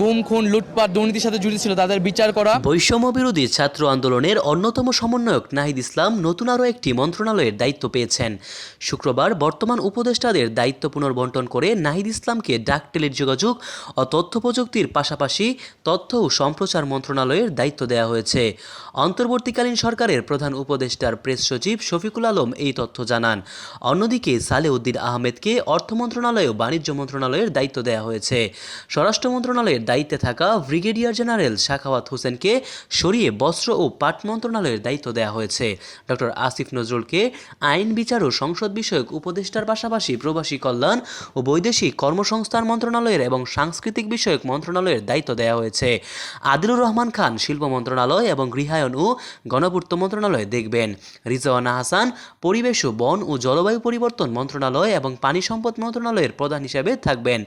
গুম, খুন, লুটপাট, দুর্নীতির সাথে জড়িত ছিল, তাদের বিচার করা। বৈষম্য বিরোধী ছাত্র আন্দোলনের অন্যতম সমন্বয়ক নাহিদ ইসলাম নতুন আরও একটি মন্ত্রণালয়ের দায়িত্ব পেয়েছেন। শুক্রবার বর্তমান উপদেষ্টাদের দায়িত্ব পুনর্বন্টন করে নাহিদ ইসলামকে ডাক টেলিযোগাযোগ ও তথ্য প্রযুক্তির পাশাপাশি তথ্য ও সম্প্রচার মন্ত্রণালয়ের দায়িত্ব দেওয়া হয়েছে। অন্তর্বর্তীকালীন সরকারের প্রধান উপদেষ্টার প্রেস সচিব শফিকুল আলম এই তথ্য জানান। অন্যদিকে সালেউদ্দিন আহমেদকে অর্থ মন্ত্রণালয় ও বাণিজ্য মন্ত্রণালয়ের দায়িত্ব দেওয়া হয়েছে। স্বরাষ্ট্র মন্ত্রণালয়ের দায়িত্বে থাকা ব্রিগেডিয়ার জেনারেল শাখাওয়াত হোসেনকে সরিয়ে বস্ত্র ও পাট মন্ত্রণালয়ের দায়িত্ব দেওয়া হয়েছে। ডক্টর আসিফ নজরুলকে আইন, বিচার ও সংসদ বিষয়ক উপদেষ্টার পাশাপাশি প্রবাসী কল্যাণ ও বৈদেশিক কর্মসংস্থান মন্ত্রণালয়ের এবং সাংস্কৃতিক বিষয়ক মন্ত্রণালয়ের দায়িত্ব দেওয়া হয়েছে। আদিলুর রহমান খান শিল্প মন্ত্রণালয় এবং গৃহায়ন ও গণপূর্ত মন্ত্রণালয় দেখবেন। রিজওয়ানা হাসান পরিবেশ ও বন ও জলবায়ু পরিবর্তন মন্ত্রণালয় এবং পানি সম্পদ মন্ত্রণালয়ের প্রধান হিসেবে থাকবেন।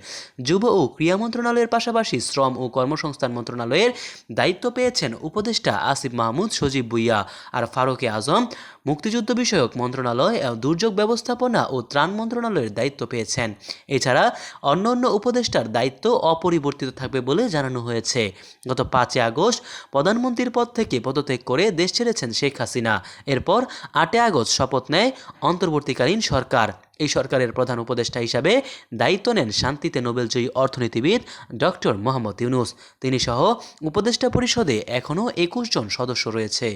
যুব ও ক্রীড়া মন্ত্রণালয়ের পাশাপাশি শ্রম ও কর্মসংস্থান মন্ত্রণালয়ের দায়িত্ব পেয়েছেন উপদেষ্টা আসিফ মাহমুদ সজীব ভুইয়া আর ফারুকে আজম। মুক্তিযুদ্ধ বিষয়ক মন্ত্রণালয় দুর্যোগ ব্যবস্থাপনা ও ত্রাণ মন্ত্রণালয়ের দায়িত্ব পেয়েছেন। এছাড়া অন্য অন্য উপদেষ্টার দায়িত্ব অপরিবর্তিত থাকবে বলে জানানো হয়েছে। গত পাঁচই আগস্ট প্রধানমন্ত্রীর পদ থেকে পদত্যাগ করে দেশ ছেড়েছেন শেখ হাসিনা। এরপর আটই আগস্ট শপথ নেয় অন্তর্বর্তীকালীন সরকার। এই সরকারের প্রধান উপদেষ্টা হিসাবে দায়িত্ব নেন শান্তিতে নোবেলজয়ী অর্থনীতিবিদ ডক্টর মোহাম্মদ ইউনুস। তিনি সহ উপদেষ্টা পরিষদে এখনও একুশ জন সদস্য রয়েছে।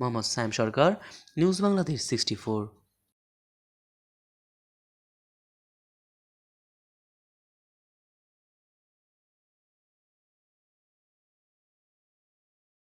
Mohammad Sayem Sarkar, news Bangladesh sixty